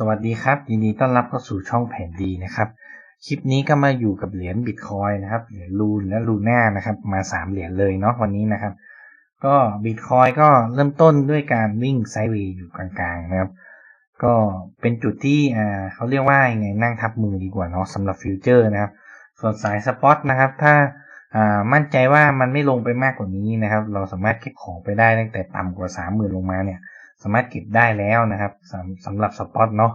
สวัสดีครับ ยินดีต้อนรับเข้าสู่ช่องแผนดีนะครับ คลิปนี้ก็มาอยู่กับเหรียญบิตคอยนะครับ เหรียญลูนและลูน่านะครับ มาสามเหรียญเลยเนาะวันนี้นะครับ ก็บิตคอยก็เริ่มต้นด้วยการวิ่งไซด์เวย์อยู่กลางๆนะครับ ก็เป็นจุดที่อ่าเขาเรียกว่าไงนั่งทับมือดีกว่าเนาะสำหรับฟิวเจอร์นะครับ ส่วนสายสปอตนะครับ ถ้าอ่ามั่นใจว่ามันไม่ลงไปมากกว่านี้นะครับ เราสามารถเก็บของไปได้ตั้งแต่ต่ำกว่าสามหมื่นลงมาเนี่ย สามารถเก็บได้แล้วนะครับสำสำหรับสปอตเนาะ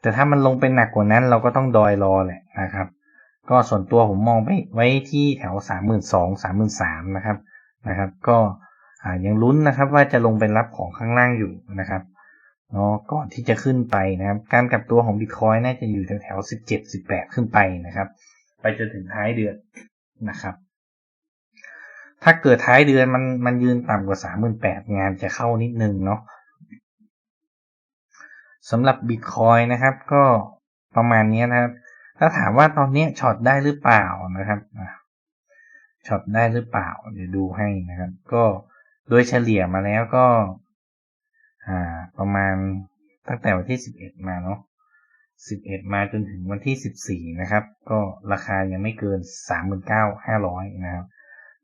แต่ถ้ามันลงไปหนักกว่านั้นเราก็ต้องดอยรอแหละนะครับ ก็ส่วนตัวผมมองไปไว้ที่แถวสามหมื่นสองสามหมื่นสามนะครับนะครับ ก็ยังลุ้นนะครับว่าจะลงไปรับของข้างล่างอยู่นะครับเนาะก่อนที่จะขึ้นไปนะครับ การกลับตัวของบิตคอยน่าจะอยู่แถวแถวสิบเจ็ดสิบแปดขึ้นไปนะครับ ไปจนถึงท้ายเดือนนะครับ ถ้าเกิดท้ายเดือนมันมันยืนต่ำกว่าสามหมื่นแปดงานจะเข้านิดนึงเนาะ สำหรับบิตคอยนะครับก็ประมาณนี้นะครับ ถ้าถามว่าตอนนี้ช็อตได้หรือเปล่านะครับช็อตได้หรือเปล่า เดี๋ยวดูให้นะครับ ก็โดยเฉลี่ยมาแล้วก็ อ่า ประมาณตั้งแต่วันที่สิบเอ็ดมาเนาะสิบเอ็ดมาจนถึงวันที่สิบสี่นะครับ ก็ราคายังไม่เกินสามหมื่นเก้าห้าร้อยนะครับ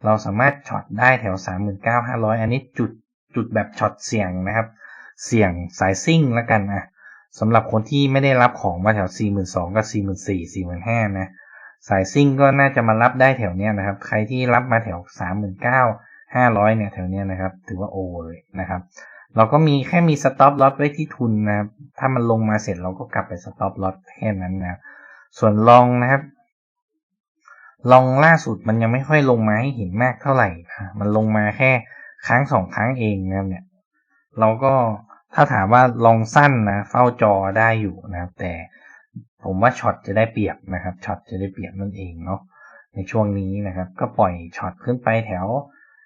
เราสามารถช็อตได้แถวสามหมื่นเก้าห้าร้อยอันนี้จุดจุดแบบช็อตเสี่ยงนะครับ เสี่ยงสายซิ่งแล้วกันอะสำหรับคนที่ไม่ได้รับของมาแถวสี่หมื่นสองกับสี่หมื่นสี่สี่หมื่นห้านะ สายซิ่งก็น่าจะมารับได้แถวเนี้ยนะครับ ใครที่รับมาแถวสามหมื่นเก้าห้าร้อยเนี่ยแถวเนี้ยนะครับ ถือว่าโอเลยนะครับ เราก็มีแค่มีสต็อปล็อตไว้ที่ทุนนะครับ ถ้ามันลงมาเสร็จเราก็กลับไปสต็อปล็อตแค่นั้นนะส่วนลองนะครับ ลองล่าสุดมันยังไม่ค่อยลงมาให้เห็นมากเท่าไหร่นะมันลงมาแค่ครั้งสองครั้งเองนะเนี่ย เราก็ถ้าถามว่าลองสั้นนะเฝ้าจอได้อยู่นะครับ แต่ผมว่าช็อตจะได้เปรียบนะครับช็อตจะได้เปรียบนั่นเองเนาะในช่วงนี้นะครับ ก็ปล่อยช็อตขึ้นไปแถว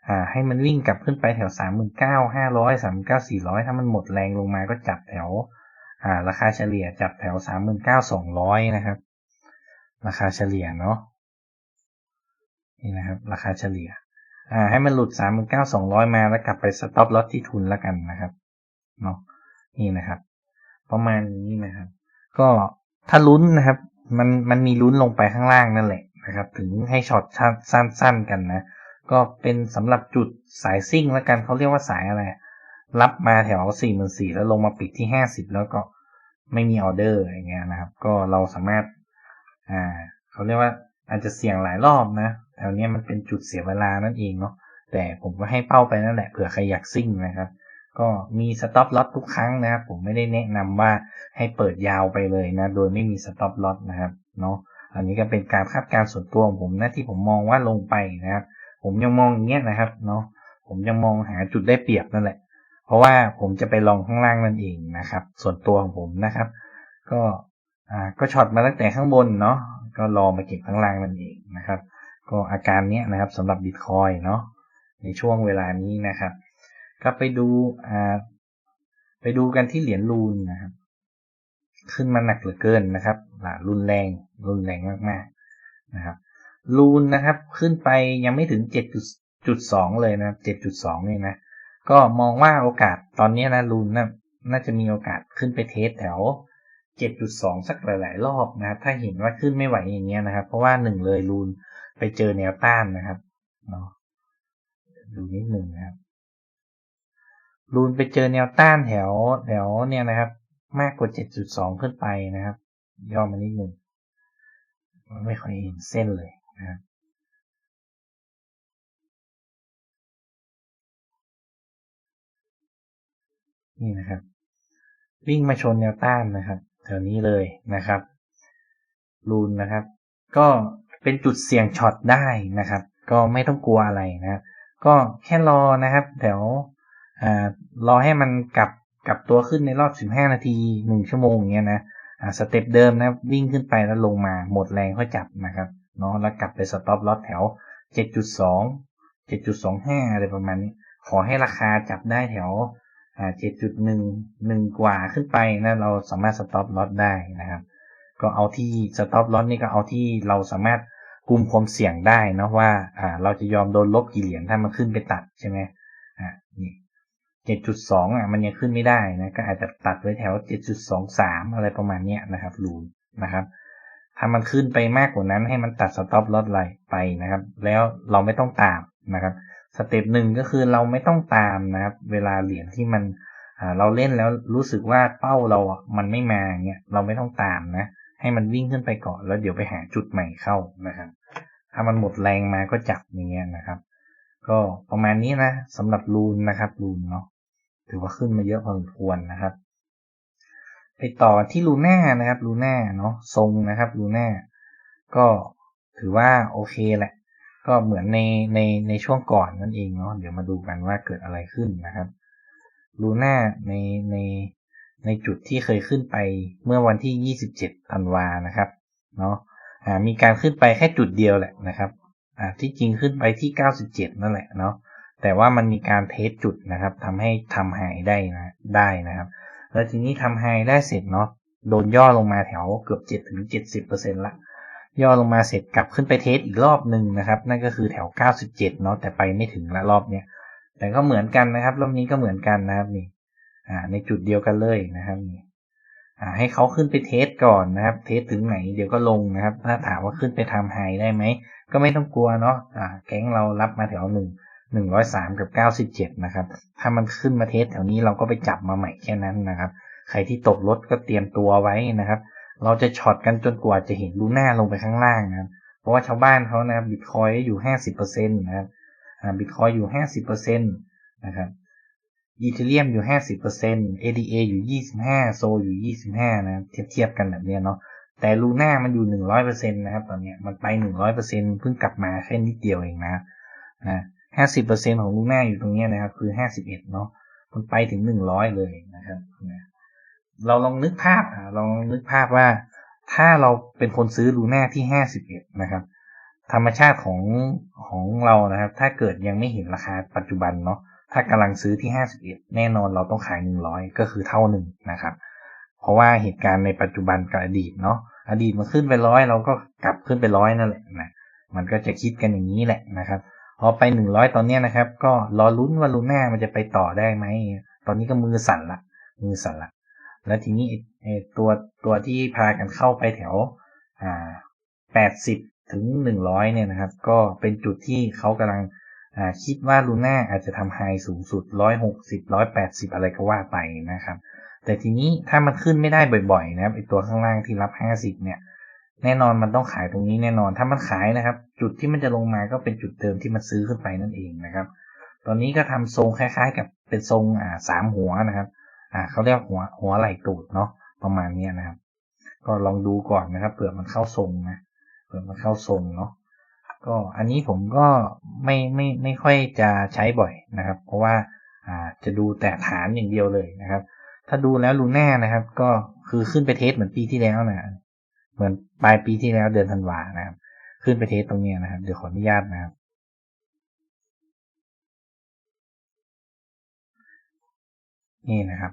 อ่าให้มันวิ่งกลับขึ้นไปแถวสามหมื่นเก้าห้าร้อยสามเก้าสี่ร้อยถ้ามันหมดแรงลงมาก็จับแถวอ่าราคาเฉลี่ยจับแถวสามหมื่นเก้าสองร้อยนะครับ ราคาเฉลี่ยเนาะนี่นะครับ ราคาเฉลี่ย อ่าให้มันหลุดสามหมื่นเก้าสองร้อยมาแล้วกลับไปสต็อปลอตที่ทุนแล้วกันนะครับเนาะนี่นะครับ ประมาณนี้นะครับ ก็ถ้าลุ้นนะครับ มันมันมีลุ้นลงไปข้างล่างนั่นแหละนะครับ ถึงให้ช็อตสั้นๆกันนะ ก็เป็นสำหรับจุดสายซิ่งแล้วกันเขาเรียกว่าสายอะไร รับมาแถวสี่หมื่นสี่แล้วลงมาปิดที่ห้าสิบแล้วก็ไม่มีออเดอร์อย่างเงี้ยนะครับ ก็เราสามารถ อ่าเขาเรียกว่าอาจจะเสี่ยงหลายรอบนะ แถวนี้มันเป็นจุดเสียเวลานั่นเองเนาะแต่ผมก็ให้เป้าไปนั่นแหละเผื่อใครอยากซิ่งนะครับ ก็มีสต็อปล็อตทุกครั้งนะครับ ผมไม่ได้แนะนำว่าให้เปิดยาวไปเลยนะ โดยไม่มีสต็อปล็อตนะครับเนาะอันนี้ก็เป็นการคาดการณ์ส่วนตัวของผมนะที่ผมมองว่าลงไปนะครับ ผมยังมองอย่างเงี้ยนะครับเนาะผมยังมองหาจุดได้เปรียบนั่นแหละ เพราะว่าผมจะไปลองข้างล่างนั่นเองนะครับ ส่วนตัวของผมนะครับ ก็อ่าก็ช็อตมาตั้งแต่ข้างบนเนาะก็รอมาเก็บข้างล่างนั่นเองนะครับ ก็อาการเนี้ยนะครับสำหรับบิตคอยเนาะในช่วงเวลานี้นะครับ ก็ไปดูอ่าไปดูกันที่เหรียญลูนนะครับ ขึ้นมาหนักเหลือเกินนะครับรุนแรงรุนแรงมากๆนะครับลูนนะครับขึ้นไปยังไม่ถึง 7.2 เลยนะ7.2นี่ยนะก็มองว่าโอกาสตอนนี้นะลูนนะน่าจะมีโอกาสขึ้นไปเทสแถว 7.2 สักหลาย ๆ รอบนะครับ ถ้าเห็นว่าขึ้นไม่ไหวอย่างเงี้ยนะครับ เพราะว่าหนึ่งเลยลูน ไปเจอแนวต้านนะครับเนาะดูนิดหนึ่งนะครับลูนไปเจอแนวต้านแถวแถวเนี่ยนะครับ มากกว่า 7.2 ขึ้นไปนะครับ ย่อมานิดหนึ่งไม่ค่อยเห็นเส้นเลยนะครับนี่นะครับ วิ่งมาชนแนวต้านนะครับแถวนี้เลยนะครับรูนนะครับ ก็ เป็นจุดเสี่ยงช็อตได้นะครับ ก็ไม่ต้องกลัวอะไรนะก็แค่รอนะครับแถวอ่ารอให้มันกลับกลับตัวขึ้นในรอบ 15 นาที 1 ชั่วโมงอย่างเงี้ยนะสเต็ปเดิมนะวิ่งขึ้นไปแล้วลงมาหมดแรงค่อยจับนะครับเนาะแล้วกลับไปสต็อปลอตแถว 7.2 7.25 อะไรประมาณนี้ ขอให้ราคาจับได้แถวอ่า7.1 1 กว่าขึ้นไปนะเราสามารถสต็อปลอตได้นะครับ ก็เอาที่สต็อปลอตนี่ก็เอาที่เราสามารถ กุมความเสี่ยงได้นะว่าอ่า เราจะยอมโดนลบกี่เหรียญถ้ามันขึ้นไปตัดใช่ไหมอ่านี่7.2อะมันยังขึ้นไม่ได้นะก็อาจจะตัดไว้แถว7.23องสามอะไรประมาณเนี้ยนะครับรูนนะครับถ้ามันขึ้นไปมากกว่านั้นให้มันตัดสต็อปลอสไลไปนะครับ แล้วเราไม่ต้องตามนะครับสเต็ปหนึ่งก็คือเราไม่ต้องตามนะครับ เวลาเหรียญที่มันเราเล่นแล้วรู้สึกว่าเป้าเราอะมันไม่มาเงี้ยเราไม่ต้องตามนะ ให้มันวิ่งขึ้นไปก่อน แล้วเดี๋ยวไปหาจุดใหม่เข้านะครับ ถ้ามันหมดแรงมาก็จับอย่างเงี้ยนะครับ ก็ประมาณนี้นะสำหรับรูนนะครับรูนเนาะถือว่าขึ้นมาเยอะพอสมควรนะครับไปต่อที่ลูน่านะครับลูน่าเนาะทรงนะครับลูน่าก็ถือว่าโอเคแหละ ก็เหมือนในในในช่วงก่อนนั่นเองเนาะเดี๋ยวมาดูกันว่าเกิดอะไรขึ้นนะครับลูน่าในใน ในจุดที่เคยขึ้นไปเมื่อวันที่ 27ธันวานะครับเนาะมีการขึ้นไปแค่จุดเดียวแหละนะครับที่จริงขึ้นไปที่ 97 นั่นแหละเนาะแต่ว่ามันมีการเทสจุดนะครับทำให้ทำไฮได้นะได้นะครับ แล้วทีนี้ทำไฮได้เสร็จเนาะโดนย่อลงมาแถวเกือบ7ถึง70%ละย่อลงมาเสร็จกลับขึ้นไปเทสอีกรอบหนึ่งนะครับ นั่นก็คือแถว 97 เนาะแต่ไปไม่ถึงละรอบเนี้ยแต่ก็เหมือนกันนะครับ รอบนี้ก็เหมือนกันนะครับนี่ ในจุดเดียวกันเลยนะครับให้เขาขึ้นไปเทสก่อนนะครับ เทสถึงไหนเดี๋ยวก็ลงนะครับ ถ้าถามว่าขึ้นไปทำไฮได้ไหม ก็ไม่ต้องกลัวเนาะอ่าแก๊งเรารับมาแถวหนึ่งหนึ่งร้อยสามกับเก้าสิบเจ็ดนะครับ ถ้ามันขึ้นมาเทสแถวนี้เราก็ไปจับมาใหม่แค่นั้นนะครับ ใครที่ตกรถก็เตรียมตัวไว้นะครับ เราจะช็อตกันจนกว่าจะเห็นลูน่าลงไปข้างล่างนะครับ เพราะว่าชาวบ้านเขานะบิตคอยอยู่ห้าสิบเปอร์เซ็นต์นะครับบิตคอยอยู่ห้าสิบเปอร์เซ็นต์นะครับ อีเทเรียมอยู่ห้าสิบเปอร์เซ็นต์ ADA อยู่ยี่สิบห้าโซอยู่ยี่สิบห้านะเทียบเทียบกันแบบนี้เนาะแต่ลูน่ามันอยู่หนึ่งร้อยเปอร์เซ็นต์นะครับตอนนี้มันไปหนึ่งร้อยเปอร์เซ็นต์เพิ่งกลับมาแค่นิดเดียวเองนะนะห้าสิบเปอร์เซ็นต์ของลูน่าอยู่ตรงนี้นะครับคือห้าสิบเอ็ดเนาะมันไปถึงหนึ่งร้อยเลยนะครับนะเราลองนึกภาพอะลองนึกภาพว่า ถ้าเราเป็นคนซื้อลูน่าที่ห้าสิบเอ็ดนะครับธรรมชาติของของเรานะครับ ถ้าเกิดยังไม่เห็นราคาปัจจุบันเนาะ ถ้ากำลังซื้อที่ 51 แน่นอนเราต้องขาย 100 ก็คือเท่าหนึ่งนะครับ เพราะว่าเหตุการณ์ในปัจจุบันกับอดีตเนาะอดีตมันขึ้นไปร้อยเราก็กลับขึ้นไปร้อยนั่นแหละนะมันก็จะคิดกันอย่างนี้แหละนะครับพอไป 100 ตอนนี้นะครับ ก็รอลุ้นว่าลูน่ามันจะไปต่อได้ไหมตอนนี้ก็มือสั่นละมือสั่นละแล้วทีนี้ตัวตัวที่พากันเข้าไปแถวอ่า80 ถึง 100 เนี่ยนะครับ ก็เป็นจุดที่เขากำลัง คิดว่าลูน่าอาจจะทำไฮสูงสุด 160 180 อะไรก็ว่าไปนะครับ แต่ทีนี้ถ้ามันขึ้นไม่ได้บ่อยๆนะครับไอตัวข้างล่างที่รับ 50 เนี่ย แน่นอนมันต้องขายตรงนี้แน่นอน ถ้ามันขายนะครับ จุดที่มันจะลงมาก็เป็นจุดเดิมที่มันซื้อขึ้นไปนั่นเองนะครับ ตอนนี้ก็ทำทรงคล้ายๆ กับเป็นทรงอ่าสามหัวนะครับ อ่าเขาเรียกหัวหัวไหล่ตูดเนาะประมาณนี้นะครับ ก็ลองดูก่อนนะครับเผื่อมันเข้าทรงนะเผื่อมันเข้าทรงเนาะ ก็อันนี้ผมก็ไม่ไม่ไม่ค่อยจะใช้บ่อยนะครับ เพราะว่าจะดูแต่ฐานอย่างเดียวเลยนะครับ ถ้าดูแล้วลูน่านะครับ ก็คือขึ้นไปเทสเหมือนปีที่แล้วนะเหมือนปลายปีที่แล้วเดือนธันวานะครับ ขึ้นไปเทสตรงนี้นะครับ เดี๋ยวขออนุญาตนะครับ นี่นะครับ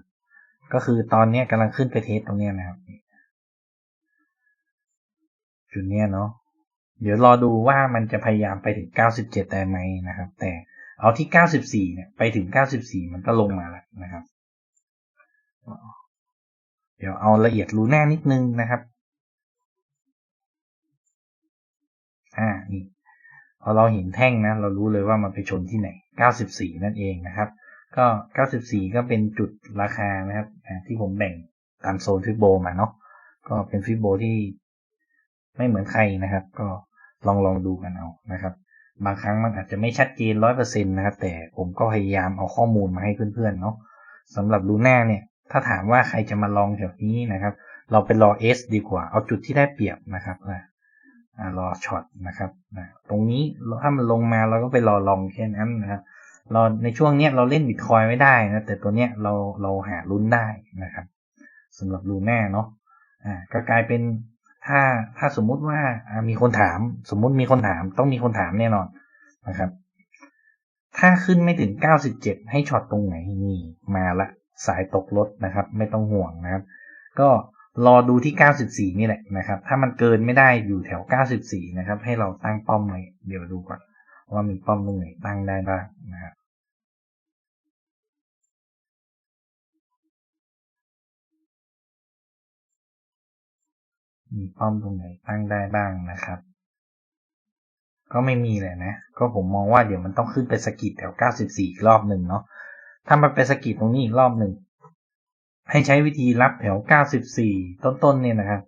ก็คือตอนนี้กำลังขึ้นไปเทสตรงนี้นะครับจุดนี้เนาะ เดี๋ยวรอดูว่ามันจะพยายามไปถึง 97 ได้ไหมนะครับ แต่เอาที่ 94 เนี่ย ไปถึง 94 มันก็ลงมาแล้วนะครับ เดี๋ยวเอาละเอียดรู้แน่นิดนึงนะครับ อ่า นี่พอเราเห็นแท่งนะ เรารู้เลยว่ามันไปชนที่ไหน 94 นั่นเองนะครับ ก็ 94 ก็เป็นจุดราคานะครับ ที่ผมแบ่งตามโซนฟิโบมาเนาะ ก็เป็นฟิโบที่ไม่เหมือนใครนะครับ ก็ ลองลองดูกันเอานะครับ บางครั้งมันอาจจะไม่ชัดเจนร้อยเปอร์เซ็นต์นะครับ แต่ผมก็พยายามเอาข้อมูลมาให้เพื่อนๆเนาะสำหรับลูน่าเนี่ย ถ้าถามว่าใครจะมาลองแถวนี้นะครับ เราไปรอ S ดีกว่า เอาจุดที่ได้เปรียบนะครับรอช็อตนะครับตรงนี้ถ้ามันลงมาเราก็ไปรอลองแค่นั้นนะครับเราในช่วงเนี้ยเราเล่นบิตคอยไม่ได้นะแต่ตัวเนี้ยเราเราหาลุ้นได้นะครับสำหรับลูน่าเนาะอ่าก็กลายเป็น ถ้าถ้าสมมุติว่ามีคนถาม สมมุติมีคนถาม ต้องมีคนถามแน่นอนนะครับ ถ้าขึ้นไม่ถึง97ให้ช็อตตรงไหนนี่มาละสายตกรถนะครับ ไม่ต้องห่วงนะครับ ก็รอดูที่ 94 นี่แหละนะครับ ถ้ามันเกินไม่ได้อยู่แถว 94 นะครับ ให้เราตั้งป้อมไว้เดี๋ยวดูก่อนว่ามีป้อมตรงไหนตั้งได้บ้างนะครับ มีป้อมตรงไหนตั้งได้บ้างนะครับ ก็ไม่มีเลยนะ ก็ผมมองว่าเดี๋ยวมันต้องขึ้นไปสกิดแถว 94 อีกรอบหนึ่งเนาะ ถ้ามันไปสกิดตรงนี้อีกรอบหนึ่ง ให้ใช้วิธีรับแถว 94 ต้นๆเนี่ยนะครับ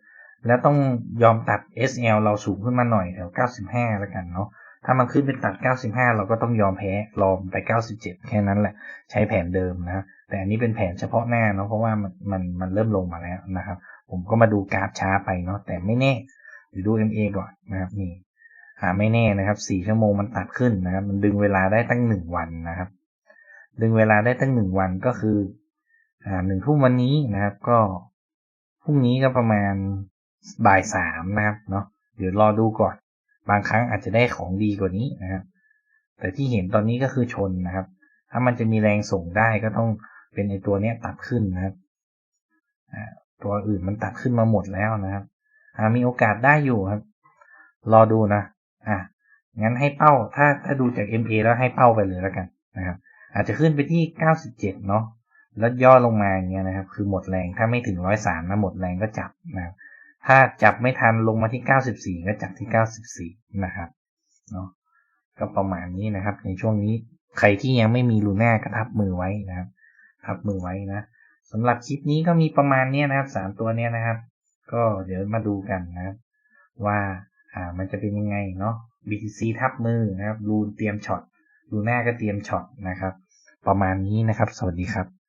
แล้วต้องยอมตัด SL เราสูงขึ้นมาหน่อยแถว 95 แล้วกันเนาะถ้ามันขึ้นเป็นตัด 95 เราก็ต้องยอมแพ้รอมไป 97 แค่นั้นแหละ ใช้แผนเดิมนะ แต่อันนี้เป็นแผนเฉพาะหน้าเนาะ เพราะว่ามันมันมันเริ่มลงมาแล้วนะครับ ผมก็มาดูกราฟช้าไปเนาะแต่ไม่แน่เดี๋ยวดู MA ก่อนนะครับนี่หาไม่แน่นะครับ4ชั่วโมงมันตัดขึ้นนะครับ มันดึงเวลาได้ตั้ง1วันนะครับ ดึงเวลาได้ตั้ง1วันก็คืออ่าหนึ่งทุ่มวันนี้นะครับ ก็พรุ่งนี้ก็ประมาณบ่ายสามนะครับเนาะเดี๋ยวรอดูก่อน บางครั้งอาจจะได้ของดีกว่านี้นะครับ แต่ที่เห็นตอนนี้ก็คือชนนะครับ ถ้ามันจะมีแรงส่งได้ก็ต้องเป็นในตัวเนี้ยตัดขึ้นนะครับ ตัวอื่นมันตัดขึ้นมาหมดแล้วนะครับมีโอกาสได้อยู่ครับ รอดูนะ อะงั้นให้เป้า ถ้าถ้าดูจาก MA แล้วให้เป้าไปเลยแล้วกันนะครับ อาจจะขึ้นไปที่ 97 เนาะแล้วย่อลงมาอย่างเงี้ยนะครับ คือหมดแรงถ้าไม่ถึง103นะหมดแรงก็จับนะครับถ้าจับไม่ทันลงมาที่ 94 ก็จับที่ 94 นะครับเนาะก็ประมาณนี้นะครับ ในช่วงนี้ใครที่ยังไม่มีลูน่าก็ทับมือไว้นะครับ ทับมือไว้นะ สำหรับคลิปนี้ก็มีประมาณนี้นะครับสามตัวเนี้ยนะครับ ก็เดี๋ยวมาดูกันนะครับ ว่าอ่ามันจะเป็นยังไงเนาะ BTC ทับมือนะครับรูนเตรียมช็อตลูน่าก็เตรียมช็อตนะครับ ประมาณนี้นะครับ สวัสดีครับ